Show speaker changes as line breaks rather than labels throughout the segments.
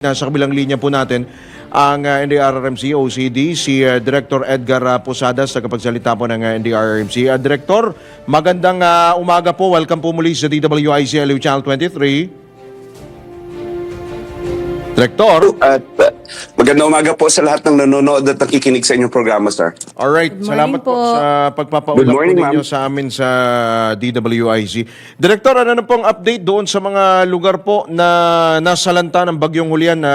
Nasa kabilang linya po natin ang uh, NDRRMC OCD, si uh, Director Edgar uh, Posadas, tagapagsalita po ng uh, NDRRMC. Uh, Director, magandang uh, umaga po. Welcome po muli sa DWIC LU Channel 23. Director,
At uh, magandang umaga po sa lahat ng nanonood at nakikinig sa inyong programa, sir.
alright.
Good
Salamat po.
po.
sa pagpapaulap
Good morning,
po ninyo sa amin sa DWIC. Director, ano na pong update doon sa mga lugar po na nasalanta ng bagyong Julian? na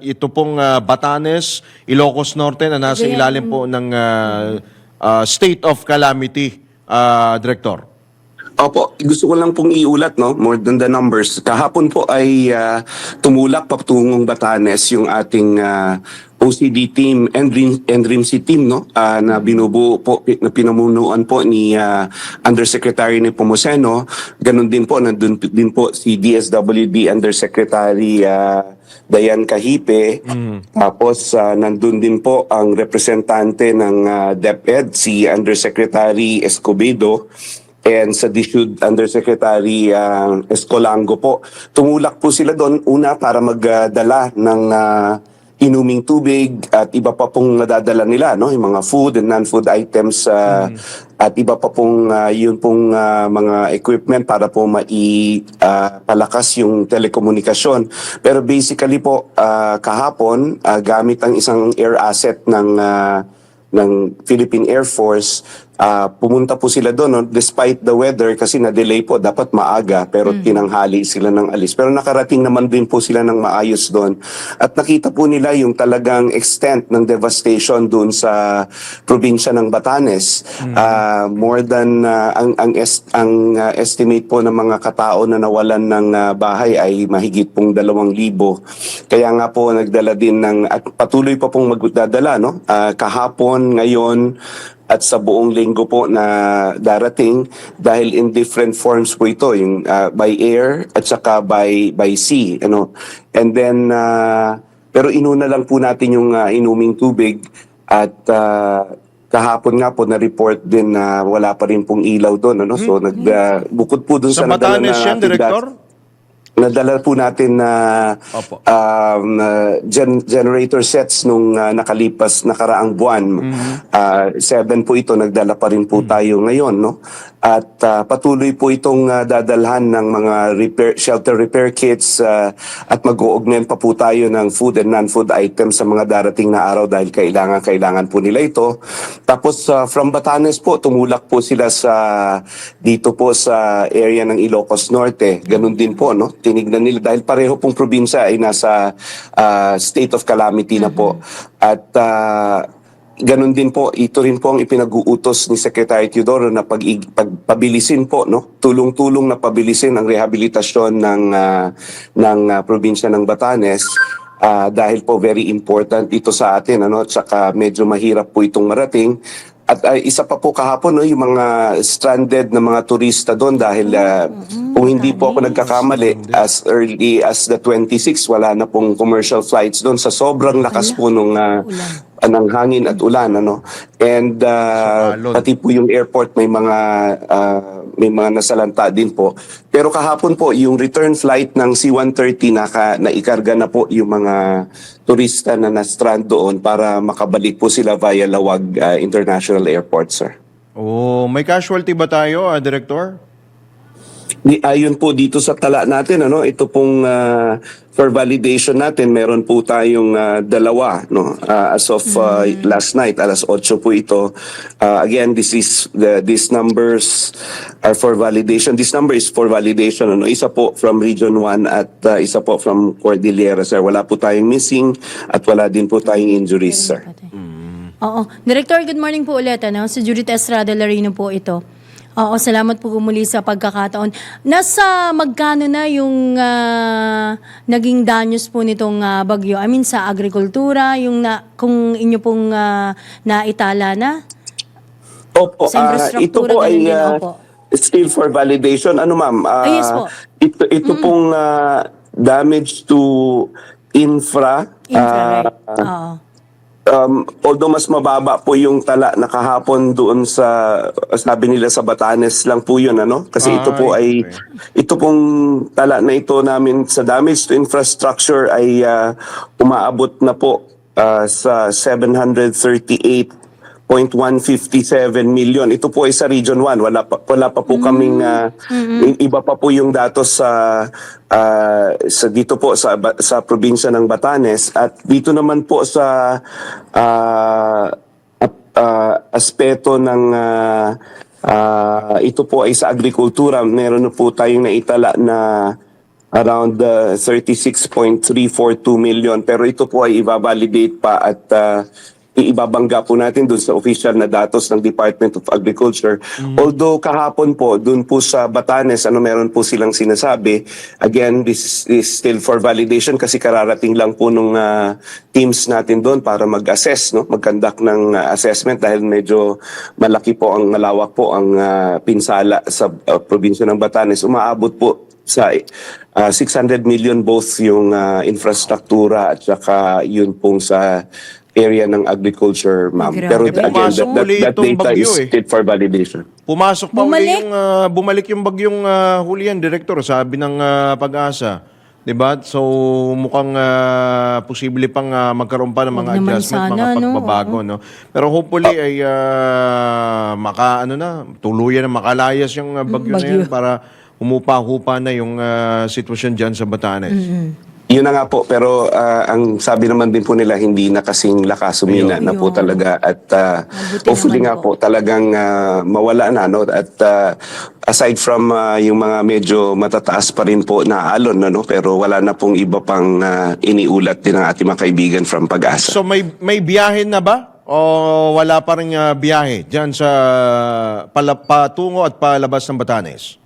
ito pong uh, Batanes, Ilocos Norte na nasa ilalim po ng uh, uh, state of calamity, uh, Director.
Opo, gusto ko lang pong iulat, no, more than the numbers. Kahapon po ay ah, tumulak patungong Batanes yung ating ah, OCD team and Dream, and Dreamsy team, no, ah, na binubuo po, na pinamunuan po ni ah, Undersecretary ni Pomoseno. Ganun din po, nandun din po si DSWD Undersecretary ah, Dayan Kahipe. Tapos ah, nandun din po ang representante ng ah, DepEd, si Undersecretary Escobedo and sa DSUD Undersecretary uh, Escolango po. Tumulak po sila doon una para magdala ng ah, inuming tubig at iba pa pong nadadala nila no yung mga food and non-food items ah, at iba pa pong ah, yun pong ah, mga equipment para po mai ah, palakas yung telekomunikasyon pero basically po ah, kahapon ah, gamit ang isang air asset ng ah, ng Philippine Air Force. Ah, pumunta po sila doon no? despite the weather kasi na-delay po dapat maaga pero tinanghali sila ng alis. Pero nakarating naman din po sila ng maayos doon. At nakita po nila yung talagang extent ng devastation doon sa probinsya ng Batanes. Ah, more than ah, ang ang est- ang ah, estimate po ng mga katao na nawalan ng ah, bahay ay mahigit pong dalawang libo. Kaya nga po nagdala din ng at patuloy pa pong magdadala no. Ah, kahapon, ngayon at sa buong linggo po na darating dahil in different forms po ito yung ah, by air at saka by by sea ano. And then ah, pero inuna lang po natin yung ah, inuming tubig at ah, kahapon nga po na-report din na wala pa rin pong ilaw doon ano. So nag ah, bukod po doon
Sa
sa,
Batanes
na
yan, Director?
Nadala po natin na
Opo.
um, uh, gen- generator sets nung uh, nakalipas nakaraang buwan. Uh, seven po ito, nagdala pa rin po tayo ngayon. No? At uh, patuloy po itong uh, dadalhan ng mga repair, shelter repair kits uh, at mag-uugnen pa po tayo ng food and non-food items sa mga darating na araw dahil kailangan-kailangan po nila ito. Tapos uh, from Batanes po, tumulak po sila sa dito po sa area ng Ilocos Norte. Ganun din po, no? Tinignan nila dahil pareho pong probinsya ay nasa ah, state of calamity na po. At ah, ganun din po, ito rin po ang ipinag-uutos ni Secretary Teodoro na pag, pagpabilisin po, no? Tulong-tulong na pabilisin ang rehabilitasyon ng ah, ng ah, probinsya ng Batanes. Ah, dahil po very important ito sa atin ano at saka medyo mahirap po itong marating at ay, isa pa po kahapon no yung mga stranded na mga turista doon dahil ah, kung hindi po ako nagkakamali as early as the 26 wala na pong commercial flights doon sa sobrang lakas po nung ah, ng hangin at ulan ano. And
alon.
pati po yung airport may mga ah, may mga nasalanta din po pero kahapon po yung return flight ng C-130 naka naikarga na po yung mga turista na na-strand doon para makabalik po sila via Lawag ah, International Airport sir
Oh, may casualty ba tayo, uh, Director?
Di, ayon po dito sa tala natin ano ito pong ah, for validation natin meron po tayong ah, dalawa no Ah, as of ah, last night alas 8 po ito Ah, again this is the these numbers are for validation this number is for validation ano isa po from region 1 at ah, isa po from Cordillera sir wala po tayong missing at wala din po tayong injuries sir
Oo. Director, good morning po ulit. Ano? Si Judith Estrada Larino po ito. Oo, salamat po muli sa pagkakataon. Nasa magkano na yung ah, naging danyos po nitong ah, bagyo? I mean, sa agrikultura, yung na, kung inyo pong ah, naitala na?
Opo,
Sa
ah,
infrastruktura,
ito po ay
din,
ah,
opo.
still for validation. Ano ma'am? Ah,
Ah, yes po.
Ito, ito pong ah, damage to infra.
Infrared.
ah,
Oo.
Um, although mas mababa po yung tala na kahapon doon sa sabi nila sa Batanes lang po yun ano? Kasi ito po ay
Ay,
ito pong tala na ito namin sa damage to infrastructure ay ah, umaabot na po ah, sa 738.157 million. Ito po ay sa Region 1. Wala pa, wala pa po kaming ah, i- iba pa po yung datos sa ah, sa dito po sa sa probinsya ng Batanes at dito naman po sa ap- ah, aspeto ng ah, ah, ito po ay sa agrikultura. Meron na po tayong naitala na around uh, 36.342 million pero ito po ay ibabalidate pa at uh, iibabangga po natin dun sa official na datos ng Department of Agriculture. Although kahapon po, dun po sa Batanes, ano meron po silang sinasabi, again, this is still for validation kasi kararating lang po nung uh, teams natin doon para mag-assess, no? mag-conduct ng uh, assessment dahil medyo malaki po ang malawak po ang uh, pinsala sa uh, probinsya ng Batanes. Umaabot po sa uh, 600 million both yung uh, infrastruktura at saka yun pong sa area ng agriculture, ma'am.
Grabe.
Pero again,
Pumasok
that, that,
muli
that
itong
data
bagyo
is
eh.
fit for validation.
Pumasok pa uli
Bumalik?
yung ah, bumalik yung bagyong uh, Julian, Director, sabi ng ah, pag-asa. 'Di ba? So mukhang ah, posible pang ah, magkaroon pa ng mga
Huwag naman
adjustment,
sana,
mga
no?
pagbabago, no? Pero hopefully ay ah, maka ano na, tuluyan na makalayas yung ah, bagyo, na yan para humupa-hupa na yung ah, sitwasyon diyan sa Batanes.
Yun na nga po, pero ah, ang sabi naman din po nila, hindi na kasing lakas, sumina na po talaga. At
Mabuti
hopefully nga
po.
po talagang ah, mawala na. No? At ah, aside from ah, yung mga medyo matataas pa rin po na alon, no? pero wala na pong iba pang ah, iniulat din ng ating mga kaibigan from pag-asa.
So may may biyahe na ba? O wala pa rin ah, biyahe diyan sa pala, patungo at palabas ng Batanes?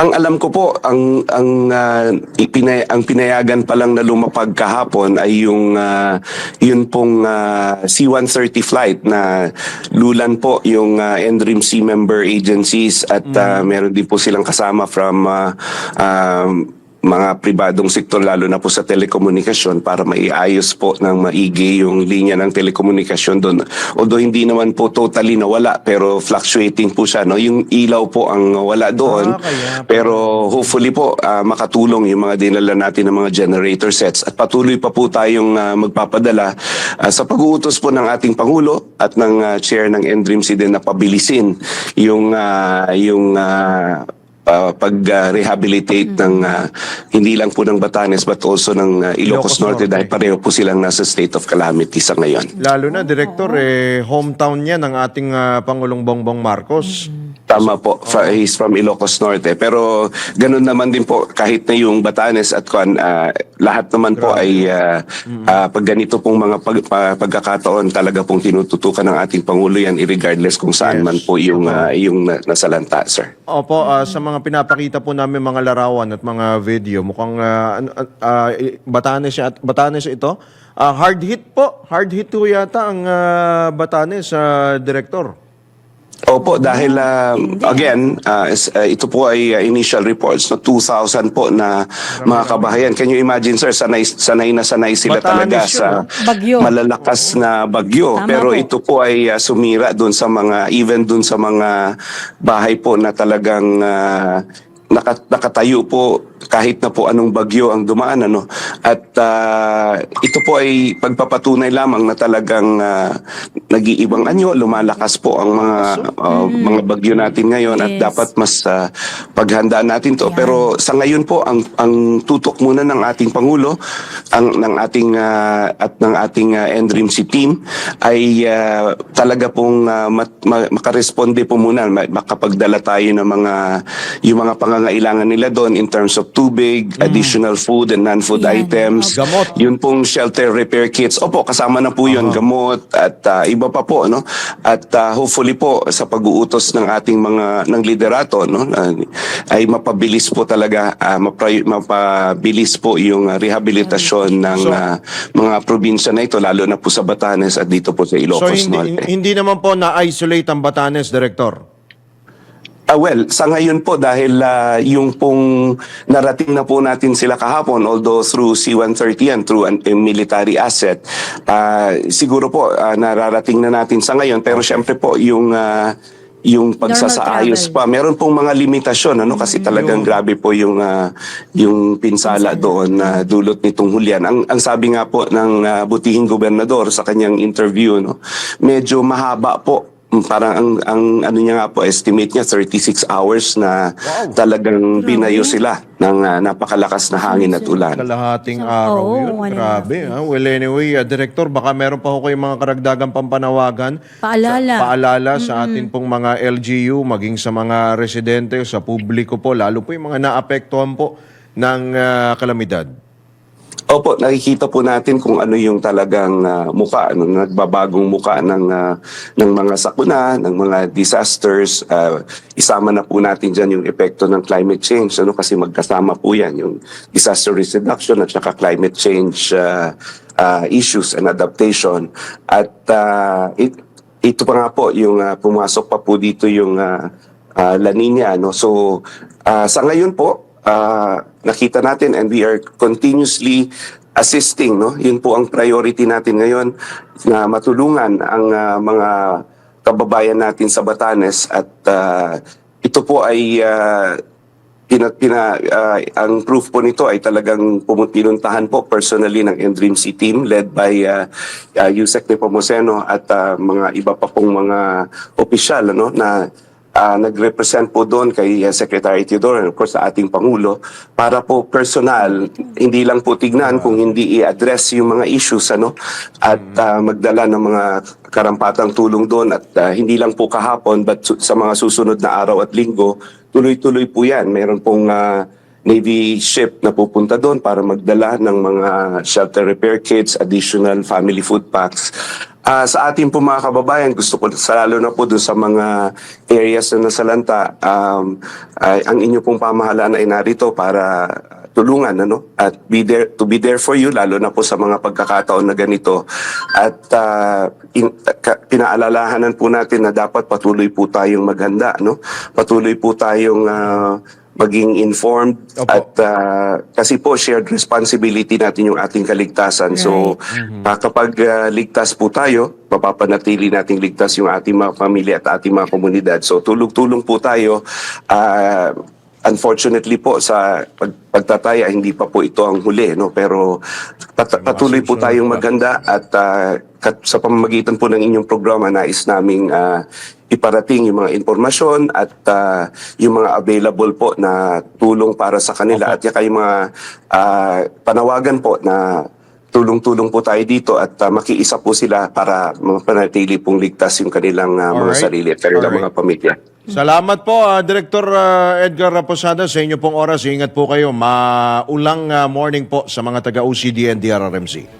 Ang alam ko po, ang ang ah, ipinay, ang pinayagan pa lang na lumapag kahapon ay yung ah, yun pong ah, C-130 flight na lulan po yung uh, NDRIMC member agencies. At ah, meron din po silang kasama from ah, um, mga pribadong sektor lalo na po sa telekomunikasyon para maiayos po ng maigi yung linya ng telekomunikasyon doon. Although hindi naman po totally nawala pero fluctuating po siya. No? Yung ilaw po ang wala doon.
Ah, kaya.
Pero hopefully po ah, makatulong yung mga dinala natin ng mga generator sets at patuloy pa po tayong ah, magpapadala ah, sa pag-uutos po ng ating Pangulo at ng ah, chair ng NDRIMC din na pabilisin yung ah, yung ah, ah, pag-rehabilitate ng ah, hindi lang po ng Batanes but also ng ah, Ilocos,
Ilocos
Norte,
Norte.
dahil pareho po silang nasa state of calamity sa ngayon.
Lalo na, Director, eh, hometown niya ng ating ah, Pangulong Bongbong Marcos.
Tama po, Fra- he's from Ilocos Norte. Pero ganun naman din po, kahit na yung Batanes at Kwan, ah, lahat naman po ay ah, ah, pag ganito pong mga pag, pa- pagkakataon talaga pong tinututukan ng ating Pangulo yan regardless kung saan
Yes.
man po yung, ah, yung na- nasalanta, sir.
Opo, ah, sa mga pinapakita po namin mga larawan at mga video, mukhang ah, ano- ah, i- Batanes, at Batanes ito. Ah, hard hit po. Hard hit po yata ang ah, Batanes, sa Director.
Opo, dahil ah, again, ah, is- ah, ito po ay ah, initial reports no 2,000 po na mga kabahayan. Can you imagine sir, sanay sanay na sanay sila
Batanes
talaga
yun,
sa?
Bagyo.
malalakas na bagyo.
Tama
Pero
po.
ito po ay ah, sumira doon sa mga even doon sa mga bahay po na talagang ah, naka- nakatayo po kahit na po anong bagyo ang dumaan ano. At ah, ito po ay pagpapatunay lamang na talagang ah, nag-iibang anyo. Lumalakas po ang mga ah, mga bagyo natin ngayon at
Yes.
dapat mas ah, paghandaan natin to.
Yan.
pero sa ngayon po ang ang tutok muna ng ating pangulo ang ng ating ah, at ng ating uh, NDRIMC team ay ah, talaga pong ah, mat- ma- makaresponde po muna. Ma- makapagdala tayo ng mga yung mga pangangailangan nila doon in terms of tubig, additional food and non-food
Yan.
items.
Gamot.
Yun pong shelter repair kits. Opo, kasama na po yun, gamot at ah, iba pa po no. At ah, hopefully po sa pag-uutos ng ating mga ng liderato no na- ay mapabilis po talaga ah, mapri- mapabilis po yung ah, rehabilitasyon ng
So-
ah, mga probinsya na ito lalo na po sa Batanes at dito po sa
So
Ilocos
hindi,
Norte.
hindi naman po na-isolate ang Batanes, Director.
Ah, well, sa ngayon po dahil ah, yung pong narating na po natin sila kahapon although through C-130 and through an, a military asset, ah, siguro po ah, nararating na natin sa ngayon. Pero syempre po yung ah, yung pagsasaayos pa meron pong mga limitasyon ano? Kasi talagang grabe po yung ah, yung pinsala doon na dulot nitong hulyan ang ang sabi nga po ng ah, butihing gobernador sa kanyang interview no? Medyo mahaba po Parang ang, ang ano niya nga po, estimate niya 36 hours na talagang binayo sila ng ah, napakalakas na hangin at ulan.
Kalahating araw
oo,
yun.
one
Grabe. Ha? Well, anyway, uh, Director, baka meron pa ho kayong mga karagdagang pampanawagan.
Paalala.
Sa, paalala sa atin pong mga LGU, maging sa mga residente, sa publiko po, lalo po yung mga naapektuhan po ng ah, kalamidad.
Opo, nakikita po natin kung ano yung talagang ah, muka, ano, nagbabagong muka ng, ah, ng mga sakuna, ng mga disasters. Ah, isama na po natin dyan yung epekto ng climate change, ano, kasi magkasama po yan, yung disaster risk reduction at saka climate change ah, ah, issues and adaptation. At ah, it, ito pa nga po, yung ah, pumasok pa po dito yung ah, ah, La Nina. No? So, ah, sa ngayon po, ah, nakita natin and we are continuously assisting. No? Yun po ang priority natin ngayon na matulungan ang ah, mga kababayan natin sa Batanes at ah, ito po ay ah, pina, pina, ah, ang proof po nito ay talagang pumuntinuntahan po personally ng NDRIMC team led by uh, uh, Yusek Nepomuceno at ah, mga iba pa pong mga opisyal ano, na ah, nag-represent po doon kay ah, Secretary Teodoro and of course sa ating Pangulo para po personal, hindi lang po tignan kung hindi i-address yung mga issues ano, at ah, magdala ng mga karampatang tulong doon at ah, hindi lang po kahapon but sa mga susunod na araw at linggo tuloy-tuloy po yan. Meron pong ah, Navy ship na pupunta doon para magdala ng mga shelter repair kits, additional family food packs. Ah, sa ating po mga kababayan, gusto ko lalo na po doon sa mga areas na nasalanta, um, ay, ang inyo pong pamahalaan ay narito para tulungan ano? At be there to be there for you lalo na po sa mga pagkakataon na ganito. At ah, in, ka- pinaalalahanan po natin na dapat patuloy po tayong maghanda no patuloy po tayong ah, maging informed
Opo.
at ah, kasi po shared responsibility natin yung ating kaligtasan. So ah, kapag ah, ligtas po tayo mapapanatili nating ligtas yung ating mga pamilya at ating mga komunidad. So tulong-tulong po tayo. Ah, Unfortunately po sa pag, pagtataya hindi pa po ito ang huli no? Pero pat- patuloy po tayong maghanda at kat- sa pamamagitan po ng inyong programa nais naming ah, iparating yung mga impormasyon at ah, yung mga available po na tulong para sa kanila at yaka yung mga ah, panawagan po na tulong-tulong po tayo dito at ah, makiisa po sila para mapanatili pong ligtas yung kanilang ah, mga
Alright.
sarili at kanilang
Alright.
mga pamilya.
Salamat po, ah, Director ah, Edgar Raposada, sa inyo pong oras. Ingat po kayo. Maulang ah, morning po sa mga taga-OCD and DRRMC.